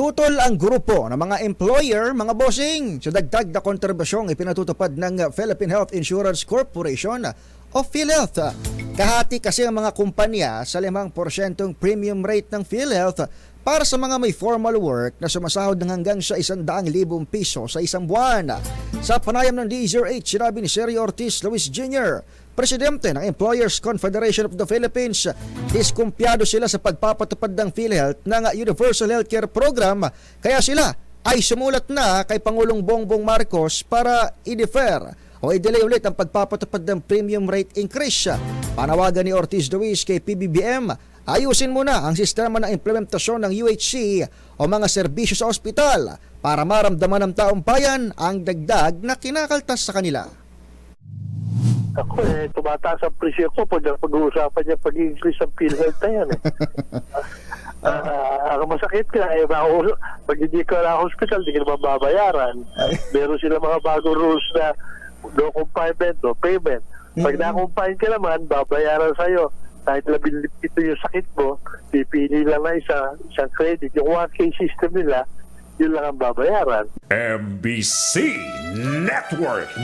Tutol ang grupo ng mga employer, mga bossing. Sa dagdag na kontribusyong ipinatutupad ng Philippine Health Insurance Corporation o PhilHealth. Kahati kasi ang mga kumpanya sa 5% premium rate ng PhilHealth para sa mga may formal work na sumasahod ng hanggang sa 100,000 piso sa isang buwan. Sa panayam ng DZRH, sinabi ni Sergio Ortiz Luis Jr., Presidente ng Employers Confederation of the Philippines, diskumpyado sila sa pagpapatupad ng PhilHealth ng Universal Healthcare Program kaya sila ay sumulat na kay Pangulong Bongbong Marcos para i-defer o i-delay ulit ang pagpapatupad ng premium rate increase. Panawagan ni Ortiz Luis kay PBBM, ayusin muna ang sistema ng implementasyon ng UHC o mga serbisyo sa ospital para maramdaman ng taong bayan ang dagdag na kinakaltas sa kanila. Ako eh, tumataas ang presyo ko pag pag-uusapan niya pag-increase ng PhilHealth na yan eh. Ah, ang masakit ka eh, bako, pag hindi ka na hospital, hindi ka naman babayaran. Meron sila mga bagong rules na no confinement, no payment. Pag na-confine ka naman, babayaran sa'yo. Kahit labing ito yung sakit mo, pipili lang na isa, isang credit. Yung 1K system nila, yun lang ang babayaran. MBC Network